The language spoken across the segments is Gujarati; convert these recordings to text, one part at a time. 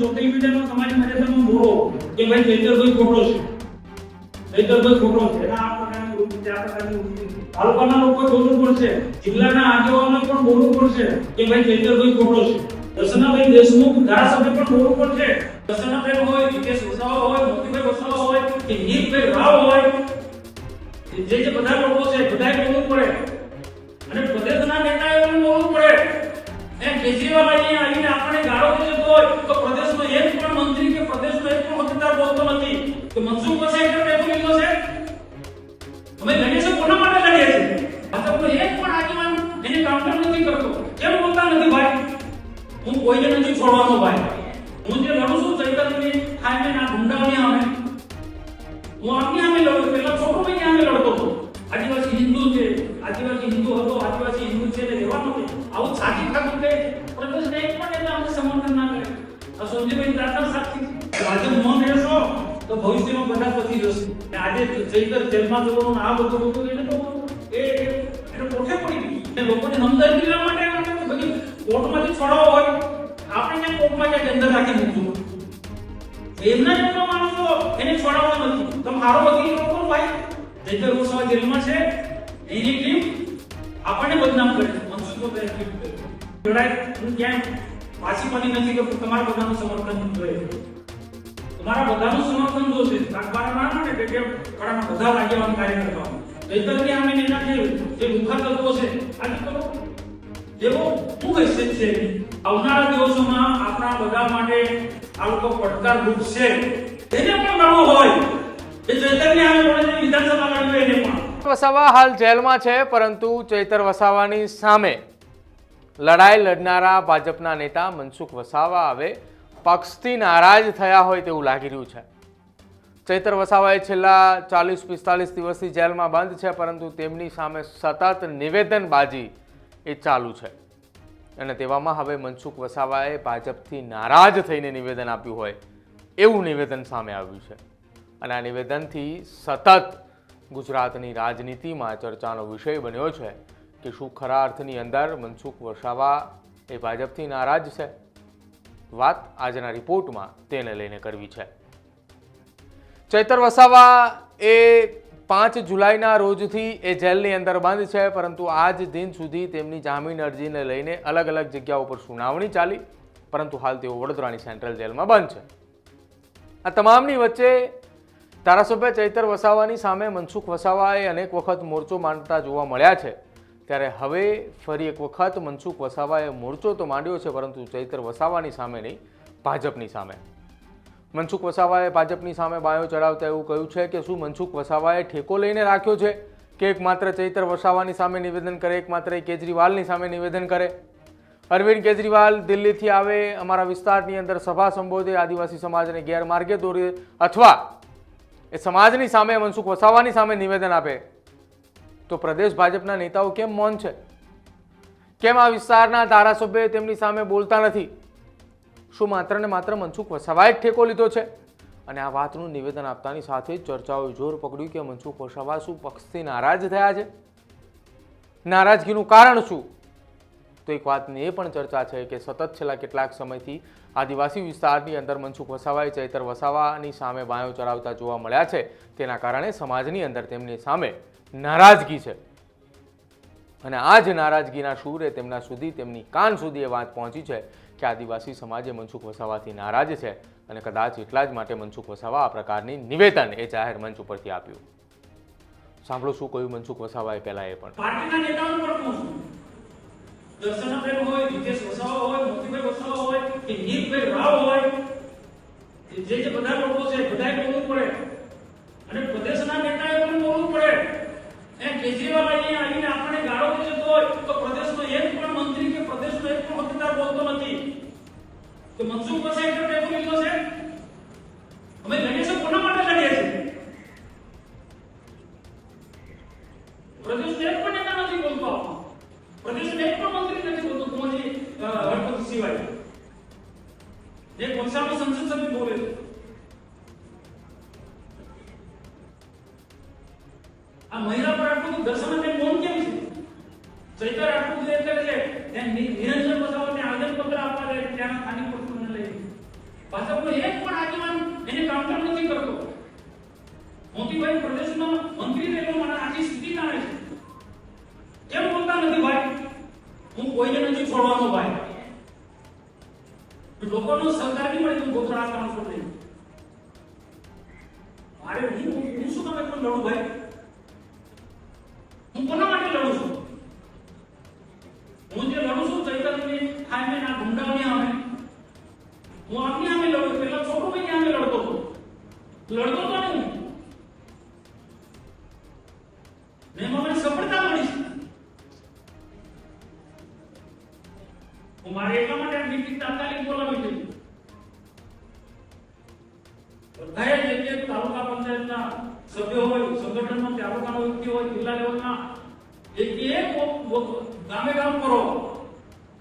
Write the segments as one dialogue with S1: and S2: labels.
S1: સોશિયલ મીડિયામાં તમારી મર્યાદામાં બોલો કે ભાઈ ચૈતરભાઈ ખોટો છે. ચૈતરભાઈ ખોટો છે. એના આ પ્રકારની વૃત્તિ આ પ્રકારની વૃત્તિ તાલુકાના લોકો બોલવું પડશે જિલ્લાના આગેવાનો પણ બોલવું પડશે કે ભાઈ ચૈતરભાઈ ખોટો છે. દર્શનાભાઈ દેશમુખ ધારાસભ્ય પણ બોલવું પડશે દર્શનાભાઈ હોય કે સુસાવા હોય, મોતીભાઈ વસાવા હોય, કે નીલભાઈ રાવ હોય જે જે બધા લોકો છે, બધાએ બોલવું પડે. અને પ્રદેશના નેતાઓએ બોલવું પડે. એમ કેજરીવાલ અહીંયા આવીને આપણે ગાળો દેતો હોય તો કે મનસુખ વસાઈ એટલે ટેકો લીધો અમે લડીએ છીએ કોના માટે લડીએ છીએ? ભાજપનો એક પણ આગેવાન એને કાઉન્ટર નથી કરતો. કેમ બોલતા નથી ભાઈ? હું કોઈને નથી છોડવાનો ભાઈ. હું જે લડું છું ચૈતન્યની ખાઈને ના ગુંડાઓની સામે. હું આપની સામે લડું પેલા છોકરો ભાઈ સામે લડતો હતો. આદિવાસી હિન્દુ છે. આદિવાસી હિન્દુ હતો, આદિવાસી હિન્દુ છે ને રહેવાનું છે. આવું છાતી ખાતું કે પ્રદેશને એક પણ એટલે અમને સમર્થન ના કરે. આ સંજયભાઈ દાતા સાક્ષી ભાજપ મૌન ભવિષ્યમાં બધા પતી જશે. આજે જઈકર જેલમાં જવાનું, આ બધું હતું એને તો એ એને પોતે પડી ગઈ. લોકોને સમજાવી દેવા માટે બધી કોર્ટમાંથી છોડાવો હોય. આપણે ક્યાં કોર્ટમાં ક્યાંક અંદર રાખી મૂકવું? એમના જેટલો માણસો એને છોડાવવા નથી. તમે મારો વકીલ લોકો ભાઈ જઈકર વસાવા જેલમાં છે. એની ટીમ આપણને બદનામ કરે છે. મનસુખો લડાઈ, હું ક્યાંય પાછી પડી નથી કે તમારા બધાનું સમર્થન જોઈએ. તમારા બધાનું સમર્થન જોશે કાકબારા ના ને કે કડાના બધા આગેવાન કાર્ય કરવા કે અમે એના જે જે મુખા તત્વો છે આજે તો જેવો શું કહેશે છે આવનારા દિવસોમાં આપણા બધા માટે આ લોકો પડકારરૂપ છે એને પણ નડવો હોય. એ ચૈતન્ય આમે પણ વિધાનસભા લડવી એને પણ.
S2: વસાવા હાલ જેલમાં છે, પરંતુ ચૈતર વસાવાની સામે લડાઈ લડનારા ભાજપના નેતા મનસુખ વસાવા હવે પક્ષથી નારાજ થયા હોય તેવું લાગી રહ્યું છે. ચૈતર વસાવાએ છેલ્લા ચાલીસ પિસ્તાલીસ દિવસથી જેલમાં બંધ છે, પરંતુ તેમની સામે સતત નિવેદનબાજી એ ચાલુ છે. અને તેવામાં હવે મનસુખ વસાવાએ ભાજપથી નારાજ થઈને નિવેદન આપ્યું હોય એવું નિવેદન સામે આવ્યું છે. અને આ નિવેદનથી સતત ગુજરાતની રાજનીતિમાં ચર્ચાનો વિષય બન્યો છે કે શું ખરા અર્થની અંદર મનસુખ વસાવા એ ભાજપથી નારાજ છે? વાત આજના રિપોર્ટમાં તેને લઈને કરવી છે. ચૈતર વસાવા એ પાંચ જુલાઈના રોજથી એ જેલની અંદર બંધ છે, પરંતુ આજ દિન સુધી તેમની જામીન અરજીને લઈને અલગ અલગ જગ્યાઓ પર સુનાવણી ચાલી, પરંતુ હાલ તેઓ વડોદરાની સેન્ટ્રલ જેલમાં બંધ છે. આ તમામની વચ્ચે ધારાસભ્ય ચૈતર વસાવાની સામે મનસુખ વસાવાએ અનેક વખત મોરચો માંડતા જોવા મળ્યા છે. ત્યારે હવે ફરી એક વખત મનસુખ વસાવાએ મોરચો તો માંડ્યો છે, પરંતુ ચૈતર વસાવાની સામે નહીં, ભાજપની સામે. મનસુખ વસાવાએ ભાજપની સામે બાયો ચડાવતા એવું કહ્યું છે કે શું મનસુખ વસાવાએ ઠેકો લઈને રાખ્યો છે કે એકમાત્ર ચૈતર વસાવાની સામે નિવેદન કરે, એકમાત્ર કેજરીવાલની સામે નિવેદન કરે? અરવિંદ કેજરીવાલ દિલ્હીથી આવે, અમારા વિસ્તારની અંદર સભા સંબોધે, આદિવાસી સમાજને ગેરમાર્ગે દોરે, અથવા એ સમાજની સામે, મનસુખ વસાવાની સામે નિવેદન આપે? તો પ્રદેશ ભાજપના નેતાઓ કેમ મૌન છે? કેમ આ વિસ્તારના ધારાસભ્ય તેમની સામે બોલતા નથી? શું માત્ર ને માત્ર મનસુખ વસાવાએ જ ઠેકો લીધો છે? અને આ વાતનું નિવેદન આપતાની સાથે જ ચર્ચાઓએ જોર પકડ્યું કે મનસુખ વસાવા શું પક્ષથી નારાજ થયા છે? નારાજગીનું કારણ શું? તો એક વાતની એ પણ ચર્ચા છે કે સતત છેલ્લા કેટલાક સમયથી આદિવાસી વિસ્તારની અંદર મનસુખ વસાવાએ ચૈતર વસાવાની સામે બાયો ચડાવતા જોવા મળ્યા છે. તેના કારણે સમાજની અંદર તેમની સામે નારાજગી છે. અને આ જ નારાજગીના સૂરે તેમના સુધી તેમની કાન સુધી એ વાત પહોંચી છે કે આદિવાસી સમાજે મનસુખ વસાવાથી નારાજ છે અને કદાચ એટલા જ માટે મનસુખ વસાવા આ પ્રકારની નિવેદન એ જાહેર મંચ ઉપરથી આપ્યું. સાંભળો શું કહ્યું મનસુખ વસાવાએ પહેલા એ પણ.
S1: છું દર્શનાબેન હોય વિકેશ વસાવા હોય મોતીભાઈ વસાવા હોય, કે નીરભાઈ રાવ હોય જે જે બધા લોકો છે, બધાએ બોલવું પડે. અને પ્રદેશના નેતાએ પણ બોલવું પડે. એમ કેજરીવાલ અહીંયા આવીને આપણે ગાળો દેતો હોય, તો પ્રદેશનો એક પણ મંત્રી કે પ્રદેશનો એક પણ હોદ્દેદાર બોલતો નથી. તો મનસુખ વસાઈ સ્થાનિક પ્રશ્નોને લઈ ભાજપનો એક પણ આગેવાન એને કાઉન્ટર નથી કરતો. મોતીભાઈ પ્રદેશમાં મંત્રી રહેલો મને આખી સ્થિતિ જાણે છે. કેમ બોલતા નથી ભાઈ? હું કોઈને નથી છોડવાનો ભાઈ. લોકોનો સહકાર નહીં મળે તું ગોતરા કામ છોડ નહીં મારે હું હું શું તમે લડું ભાઈ. હું કોના માટે લડું છું? હું આપની આમે લડું પેલા છોકરો ભાઈ આમે લડતો હતો લડતો તો નહીં. ને મને સફળતા મળી હું મારે એટલા માટે મીટિંગ તાત્કાલિક બોલાવી દીધી બધાએ જે જે તાલુકા પંચાયતના સભ્યો હોય, સંગઠનમાં તાલુકાનો વ્યક્તિ હોય, જિલ્લા લેવલના, એક એક ગામે ગામ કરો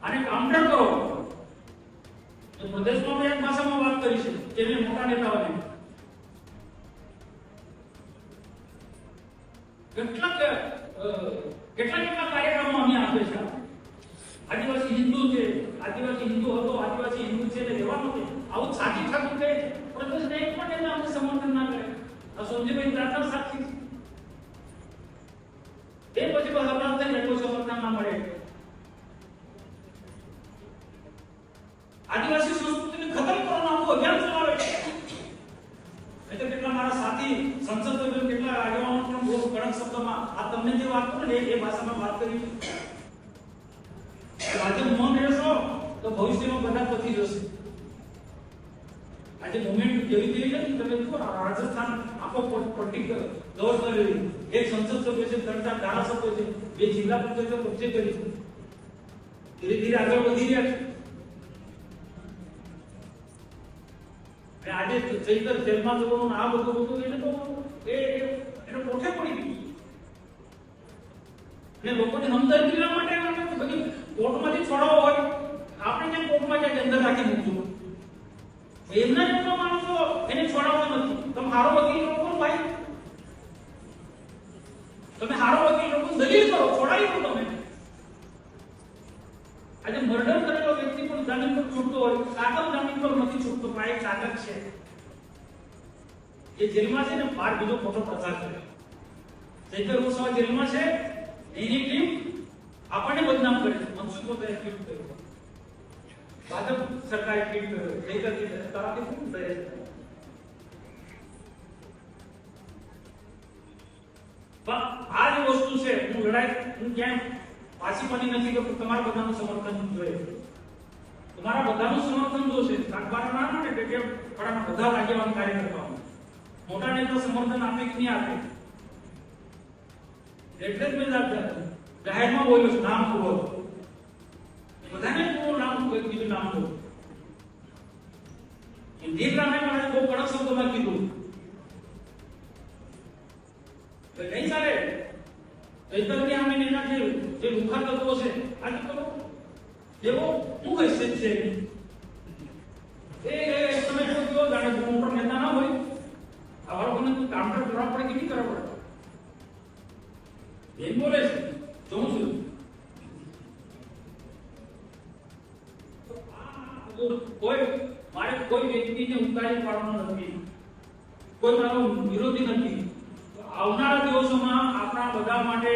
S1: અને કાઉન્ટર કરો. તો પ્રદેશમાં એક ભાષામાં વાત કરી છે મેં મોટા નેતાઓને. કેટલાક કેટલા કેટલા કાર્યક્રમો અમે આપે છે. આદિવાસી હિન્દુ છે, આદિવાસી હિન્દુ હતો, આદિવાસી હિન્દુ છે, એટલે રહેવાનું છે. આવું સાચી ઠાકુર કહે છે પ્રદેશને એક પણ એને અમને સમર્થન ના કરે. આ સંજયભાઈ દાતા સાક્ષી છે. આદિવાસી સંસ્કૃતિને ખતમ કરવાનો આખું અભિયાન ચલાવે છે. એટલે કેટલા મારા સાથી, સંસદ કેટલા આગેવાનો પણ બહુ કડક શબ્દોમાં આ તમને જે વાત કરું ને એ ભાષામાં વાત કરી. આજે મૌન રહેશો તો ભવિષ્યમાં બધા પતી જશે. આજે મુવમેન્ટ કેવી થઈ નથી તમે જુઓ રાજસ્થાન આખો પર્ટિક્યુલર દોર કરી એક સંસદ સભ્ય છે, ત્રણ ચાર ધારાસભ્યો છે, બે જિલ્લા પંચાયતો કબજે કરી. ધીરે ધીરે આગળ વધી રહ્યા છે. અને આજે ચૈતર જેલમાં જવાનું આ બધું બધું એને તો એ એને પોઠે પડી ગઈ. અને લોકોને હમદર્દી લેવા માટે બધી કોર્ટમાંથી છોડાવો હોય આપણે ત્યાં કોર્ટમાં જાય અંદર રાખી મૂકશું? એમના જેટલો માણસો એને છોડાવવા નથી. તમે હારો વકીલ લોકો ભાઈ? તમે હારો વકીલ લોકો દલીલ કરો, છોડાવી દો તમે. આજે મર્ડર કરેલો વ્યક્તિ જામીન પર છૂટતો હોય કાગળ જમીન પર નથી છૂટતો, પણ એક ચાતક છે. એ જેલમાં છે ને બાર બીજો ખોટો પ્રચાર કરે. ચૈતર ગોસ્વામી જેલમાં છે, એની ટીમ આપણને બદનામ કરે છે. મનસુખ વસાવાએ ટ્વીટ કર્યો. ભાજપ સરકારે ટ્વીટ કર્યું. ચૈતરજી તારાથી શું ડરે પણ આ જે વસ્તુ છે, હું લડાઈ, હું ક્યાંય પાછી પડી નથી કે તમારા બધાનું સમર્થન જોઈએ. તમારા બધાનું સમર્થન જોશે કાકબારા ના માટે કે પડાના બધા આગેવાન કાર્યકર્તાઓ મોટા નેતા સમર્થન આપે કે નહીં આપે? એટલે જ મેં જાત જાહેરમાં બોલ્યો છું, નામ બોલો બધાને હું નામ કીધું નામ બોલો ઇન્દિર રામે મને બહુ કડક શબ્દોમાં કીધું. તો નહીં ચાલે? ચૈતન્ય અમે નેતા જે જે લુખા તત્વો છે, આ તો એવો શું હૈસિયત છે એની? એ તમે જો જો જાણે મોટો નેતા ના હોય આ બાળકોને તો કાઉન્ટર કરવા પડે કે નહીં કરવા પડે એમ બોલે છે જોઉં છું કોઈ મારે કોઈ વ્યક્તિને ઉતારી પાડવાનો નથી કોઈ મારો વિરોધી નથી આવનારા દિવસોમાં આપણા બધા માટે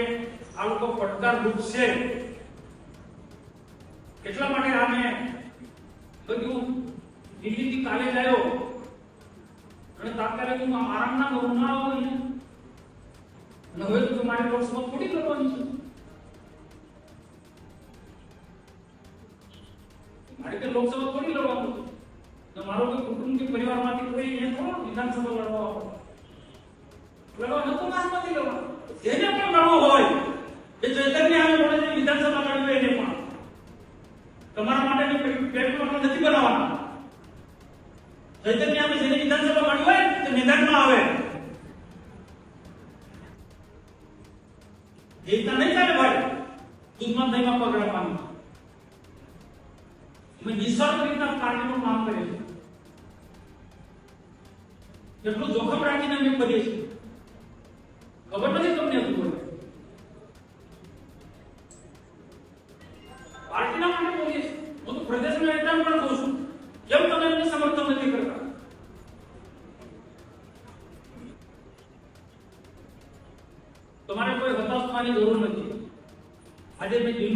S1: આ લોકો પડકાર રૂપ છે એટલા માટે આમે બધું દિલ્હીથી કાલે જ આવ્યો અને તાત્કાલિક હું આરામ ના કરું ના આવો અને હવે તો તમારે લોકસભા થોડી કરવાની છે. મારે કે લોકસભા થોડી લડવાનું તો મારો કોઈ કુટુંબ કે પરિવારમાંથી કોઈ એને થોડો વિધાનસભા લડવા લડવા નતો માસમાંથી લડવા. જેને પણ લડવો હોય, એ ચૈતન્ય આવે છે વિધાનસભા લડવી એને પણ. તમારા માટે પેટમાં નથી બનાવવાના. ચૈતન્ય આવે જેની વિધાનસભા લડવી હોય તે મેદાનમાં આવે. એ રીતના નહીં ચાલે ભાઈ. દહીંમાં પગ રાખવાનું અમે નિસ્વાર્થ રીતના કાર્યનું કામ કરીએ છીએ. એટલું જોખમ રાખીને અમે કરીએ છીએ.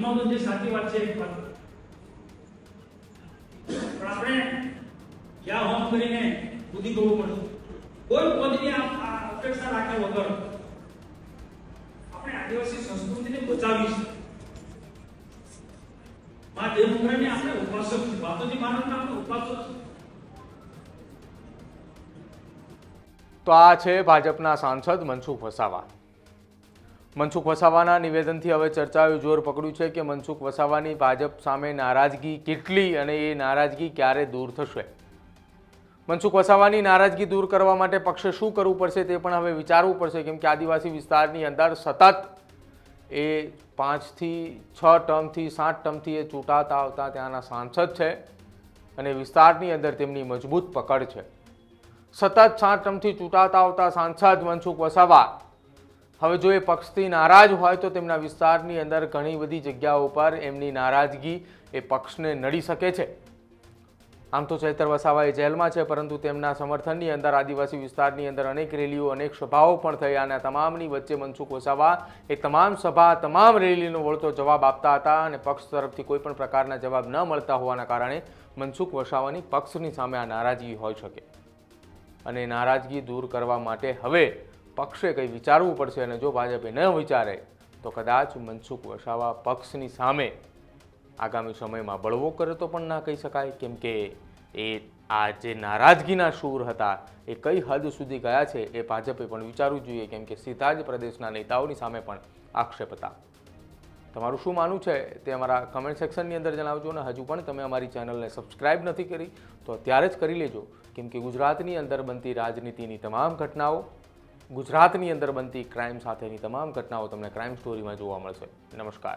S1: તો જે સાચી વાત છે પણ આપણે યા હોમ કરીને કૂદી જવું પડશે કોઈ પદની અપેક્ષા રાખ્યા વગર આપણે આદિવાસી સંસ્કૃતિને બચાવીશમાં દેવમુદ્રાની આપણે ઉપાસક છે વાતોજી માનવના આપણે ઉપાસક છે
S2: તો આ છે ભાજપના સાંસદ મનસુખ વસાવા. મનસુખ વસાવાના નિવેદનથી હવે ચર્ચાએ જોર પકડ્યું છે કે મનસુખ વસાવાની ભાજપ સામે નારાજગી કેટલી અને એ નારાજગી ક્યારે દૂર થશે? મનસુખ વસાવાની નારાજગી દૂર કરવા માટે પક્ષે શું કરવું પડશે તે પણ હવે વિચારવું પડશે, કેમ કે આદિવાસી વિસ્તારની અંદર સતત એ પાંચથી છ ટર્મથી સાત ટર્મથી એ ચૂંટાતા આવતા ત્યાંના સાંસદ છે અને વિસ્તારની અંદર તેમની મજબૂત પકડ છે. સતત સાત ટર્મથી ચૂંટાતા આવતા સાંસદ મનસુખ વસાવા હવે જો એ પક્ષથી નારાજ હોય તો તેમના વિસ્તારની અંદર ઘણી બધી જગ્યાઓ પર એમની નારાજગી એ પક્ષને નડી શકે છે. આમ તો ચૈતર વસાવા એ જેલમાં છે, પરંતુ તેમના સમર્થનની અંદર આદિવાસી વિસ્તારની અંદર અનેક રેલીઓ, અનેક સભાઓ પણ થઈ અને તમામની વચ્ચે મનસુખ વસાવા એ તમામ સભા, તમામ રેલીનો વળતો જવાબ આપતા હતા અને પક્ષ તરફથી કોઈ પણ પ્રકારના જવાબ ન મળતા હોવાના કારણે મનસુખ વસાવાની પક્ષની સામે આ નારાજગી હોઈ શકે. અને નારાજગી દૂર કરવા માટે હવે પક્ષે કંઈ વિચારવું પડશે અને જો ભાજપે ન વિચારે, તો કદાચ મનસુખ વસાવા પક્ષની સામે આગામી સમયમાં બળવો કરે તો પણ ના કહી શકાય. કેમ કે એ આ જે નારાજગીના સૂર હતા, એ કઈ હદ સુધી ગયા છે એ ભાજપે પણ વિચારવું જોઈએ. કેમ કે સીધા જ પ્રદેશના નેતાઓની સામે પણ આક્ષેપ હતા. તમારું શું માનવું છે તે અમારા કમેન્ટ સેક્શનની અંદર જણાવજો અને હજુ પણ તમે અમારી ચેનલને સબસ્ક્રાઇબ નથી કરી, તો અત્યારે જ કરી લેજો. કેમ કે ગુજરાતની અંદર બનતી રાજનીતિની તમામ ઘટનાઓ ગુજરાતની અંદર બનતી ક્રાઇમ સાથેની તમામ ઘટનાઓ તમને ક્રાઇમ સ્ટોરીમાં જોવા મળશે. નમસ્કાર.